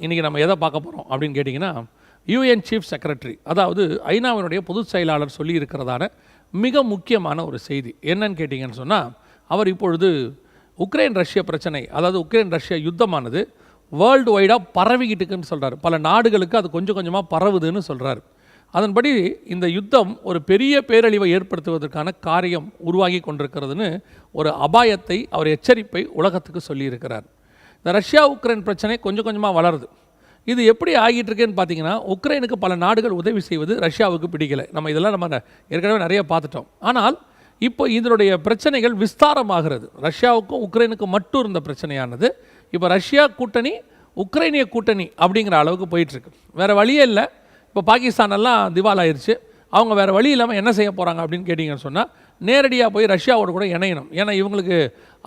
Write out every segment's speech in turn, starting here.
இன்றைக்கி நம்ம எதை பார்க்க போகிறோம் அப்படின்னு கேட்டிங்கன்னா யூஎன் சீஃப் செக்ரட்டரி அதாவது ஐநாவினுடைய பொதுச் செயலாளர் சொல்லியிருக்கிறதான மிக முக்கியமான ஒரு செய்தி. என்னன்னு கேட்டிங்கன்னு சொன்னால் அவர் இப்பொழுது உக்ரைன் ரஷ்ய பிரச்சனை அதாவது உக்ரைன் ரஷ்யா யுத்தமானது வேர்ல்டு வைடாக பரவிக்கிட்டு இருக்குன்னு சொல்கிறார் பல நாடுகளுக்கு அது கொஞ்சம் கொஞ்சமாக பரவுதுன்னு சொல்கிறார் அதன்படி இந்த யுத்தம் ஒரு பெரிய பேரழிவை ஏற்படுத்துவதற்கான காரியம் உருவாகி கொண்டிருக்கிறதுன்னு ஒரு அபாயத்தை அவர் எச்சரிப்பை உலகத்துக்கு சொல்லியிருக்கிறார். இந்த ரஷ்யா உக்ரைன் பிரச்சனை கொஞ்சம் கொஞ்சமாக வளருது. இது எப்படி ஆகிட்டுருக்குன்னு பார்த்தீங்கன்னா உக்ரைனுக்கு பல நாடுகள் உதவி செய்வது ரஷ்யாவுக்கு பிடிக்கலை. நம்ம இதெல்லாம் நம்ம ஏற்கனவே நிறைய பார்த்துட்டோம். ஆனால் இப்போ இதனுடைய பிரச்சனைகள் விஸ்தாரமாகிறது. ரஷ்யாவுக்கும் உக்ரைனுக்கும் மட்டும் இருந்த பிரச்சனையானது இப்போ ரஷ்யா கூட்டணி உக்ரைனிய கூட்டணி அப்படிங்கிற அளவுக்கு போயிட்டுருக்கு. வேறு வழியே இல்லை. இப்போ பாகிஸ்தானெல்லாம் திவால் அவங்க வேறு வழி இல்லாமல் என்ன செய்ய போகிறாங்க அப்படின்னு கேட்டிங்கன்னு சொன்னால் நேரடியாக போய் ரஷ்யாவோட கூட இணையணும். ஏன்னா இவங்களுக்கு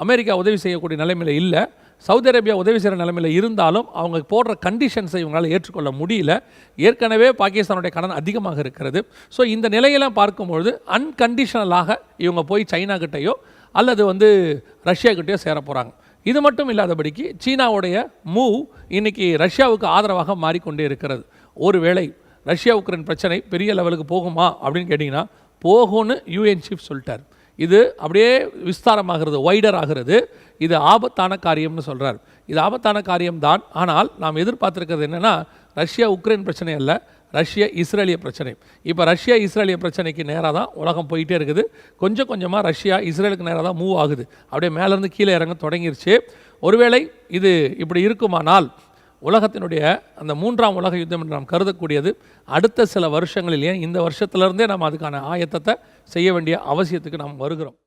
அமெரிக்கா உதவி செய்யக்கூடிய நிலைமையில் இல்லை. சவுதி அரேபியா உதவி செய்கிற நிலைமையில் இருந்தாலும் அவங்க போடுற கண்டிஷன்ஸை இவங்களால் ஏற்றுக்கொள்ள முடியல. ஏற்கனவே பாகிஸ்தானுடைய கடன் அதிகமாக இருக்கிறது. ஸோ இந்த நிலையெல்லாம் பார்க்கும்பொழுது அன்கண்டிஷனலாக இவங்க போய் சைனா கிட்டேயோ அல்லது வந்து ரஷ்யா கிட்டேயோ சேர போகிறாங்க இது மட்டும் இல்லாதபடிக்கு சீனாவுடைய மூவ் இன்றைக்கி ரஷ்யாவுக்கு ஆதரவாக மாறிக்கொண்டே இருக்கிறது. ஒருவேளை ரஷ்யா உக்ரைன் பிரச்சனை பெரிய லெவலுக்கு போகுமா அப்படின்னு கேட்டிங்கன்னா போகும்னு யூஎன் சீஃப் சொல்லிட்டார். இது அப்படியே விஸ்தாரமாகிறது வைடர் ஆகிறது. இது ஆபத்தான காரியம்னு சொல்கிறார் இது ஆபத்தான காரியம்தான். ஆனால் நாம் எதிர்பார்த்துருக்கிறது என்னென்னா ரஷ்யா உக்ரைன் பிரச்சனை அல்ல ரஷ்ய இஸ்ரேலிய பிரச்சனை. இப்போ ரஷ்யா இஸ்ரேலிய பிரச்சனைக்கு நேராக தான் உலகம் போயிட்டே இருக்குது. கொஞ்சம் கொஞ்சமாக ரஷ்யா இஸ்ரேலுக்கு நேராக தான் மூவ் ஆகுது. அப்படியே மேலேருந்து கீழே இறங்க தொடங்கிருச்சு. ஒருவேளை இது இப்படி இருக்குமானால் உலகத்தினுடைய அந்த மூன்றாம் உலக யுத்தம் என்று நாம் கருதக்கூடியது அடுத்த சில வருஷங்களில் ஏன் இந்த வருஷத்துலேருந்தே நாம் அதுக்கான ஆயத்தத்தை செய்ய வேண்டிய அவசியத்துக்கு நாம் வருகிறோம்.